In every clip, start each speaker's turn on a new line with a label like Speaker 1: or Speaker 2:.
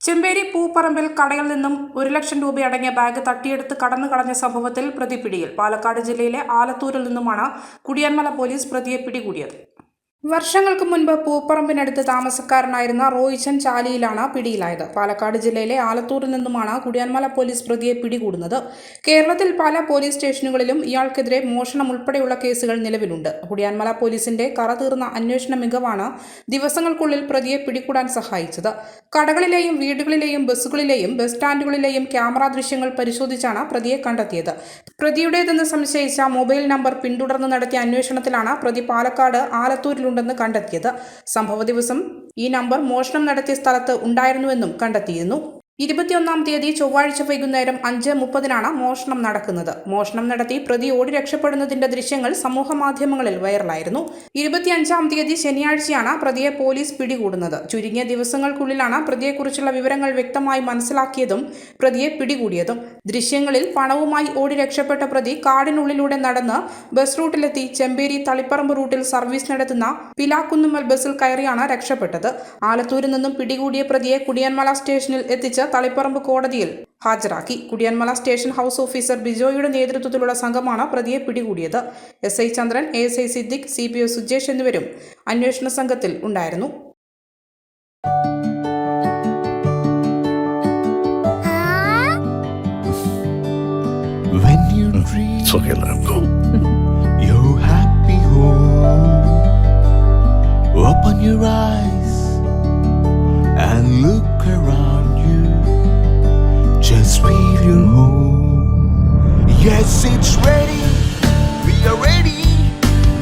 Speaker 1: ചെമ്പേരി പൂപ്പറമ്പിൽ കടയിൽ നിന്നും ഒരു ലക്ഷം രൂപയടങ്ങിയ ബാഗ് തട്ടിയെടുത്ത് കടന്നു കളഞ്ഞ സംഭവത്തിൽ പ്രതി പിടിയിൽ. പാലക്കാട് ജില്ലയിലെ ആലത്തൂരിൽ നിന്നുമാണ് കുടിയാൻമല പോലീസ് പ്രതിയെ പിടികൂടിയത്. വർഷങ്ങൾക്ക് മുൻപ് പൂപ്പറമ്പിനടുത്ത് താമസക്കാരനായിരുന്ന റോയിച്ചൻ ചാലിയിലാണ് പിടിയിലായത്. പാലക്കാട് ജില്ലയിലെ ആലത്തൂരിൽ നിന്നുമാണ് കുടിയാൻമല പോലീസ് പ്രതിയെ പിടികൂടുന്നത്. കേരളത്തിൽ പല പോലീസ് സ്റ്റേഷനുകളിലും ഇയാൾക്കെതിരെ മോഷണം ഉൾപ്പെടെയുള്ള കേസുകൾ നിലവിലുണ്ട്. കുടിയാൻമല പോലീസിന്റെ കറ തീർന്ന അന്വേഷണ മികവാണ് ദിവസങ്ങൾക്കുള്ളിൽ പ്രതിയെ പിടികൂടാൻ സഹായിച്ചത്. കടകളിലെയും വീടുകളിലെയും ബസ്സുകളിലെയും ബസ് സ്റ്റാൻഡുകളിലെയും ക്യാമറ ദൃശ്യങ്ങൾ പരിശോധിച്ചാണ് പ്രതിയെ കണ്ടെത്തിയത്. പ്രതിയുടേതെന്ന് സംശയിച്ച മൊബൈൽ നമ്പർ പിന്തുടർന്ന് നടത്തിയ അന്വേഷണത്തിലാണ് പ്രതി പാലക്കാട് ആലത്തൂരിലുണ്ടെന്ന് കണ്ടെത്തിയത്. സംഭവ ദിവസം ഈ നമ്പർ മോഷണം നടത്തിയ സ്ഥലത്ത് ഉണ്ടായിരുന്നുവെന്നും കണ്ടെത്തിയിരുന്നു. ഇരുപത്തിയൊന്നാം തീയതി ചൊവ്വാഴ്ച വൈകുന്നേരം അഞ്ച് മുപ്പതിനാണ് മോഷണം നടക്കുന്നത്. മോഷണം നടത്തി പ്രതി ഓടി രക്ഷപ്പെടുന്നതിന്റെ ദൃശ്യങ്ങൾ സമൂഹമാധ്യമങ്ങളിൽ വൈറലായിരുന്നു. ഇരുപത്തിയഞ്ചാം തീയതി ശനിയാഴ്ചയാണ് പ്രതിയെ പോലീസ് പിടികൂടുന്നത്. ചുരുങ്ങിയ ദിവസങ്ങൾക്കുള്ളിലാണ് പ്രതിയെക്കുറിച്ചുള്ള വിവരങ്ങൾ വ്യക്തമായി മനസ്സിലാക്കിയതും പ്രതിയെ പിടികൂടിയതും. ദൃശ്യങ്ങളിൽ പണവുമായി ഓടി രക്ഷപ്പെട്ട പ്രതി കാടിനുള്ളിലൂടെ നടന്ന് ബസ് റൂട്ടിലെത്തി ചെമ്പേരി തളിപ്പറമ്പ് റൂട്ടിൽ സർവീസ് നടത്തുന്ന പിലാക്കുന്നുമ്മൽ ബസ്സിൽ കയറിയാണ് രക്ഷപ്പെട്ടത്. ആലത്തൂരിൽ നിന്നും പിടികൂടിയ പ്രതിയെ കുടിയൻമല സ്റ്റേഷനിൽ എത്തിച്ച് തളിപ്പറമ്പ് കോടതിയിൽ ഹാജരാക്കി. കുടിയന്മല സ്റ്റേഷൻ ഹൗസ് ഓഫീസർ ബിജോയുടെ നേതൃത്വത്തിലുള്ള സംഘമാണ് പ്രതിയെ പിടികൂടിയത്. S I Chandran A S I Siddique C P O Sujesh എന്നിവരും അന്വേഷണ സംഘത്തിൽ ഉണ്ടായിരുന്നു.
Speaker 2: Home, open your eyes and look around. this million home. Yes, it's ready. We are ready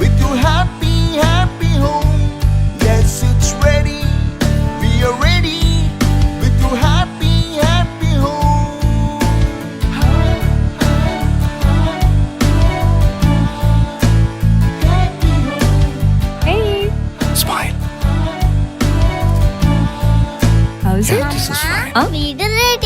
Speaker 2: with your happy, happy home. Yes, it's ready. We are ready with your happy, happy home.
Speaker 3: Hey,
Speaker 4: Smile.
Speaker 3: How's it?
Speaker 4: This is fine.
Speaker 3: Huh?
Speaker 5: We did it.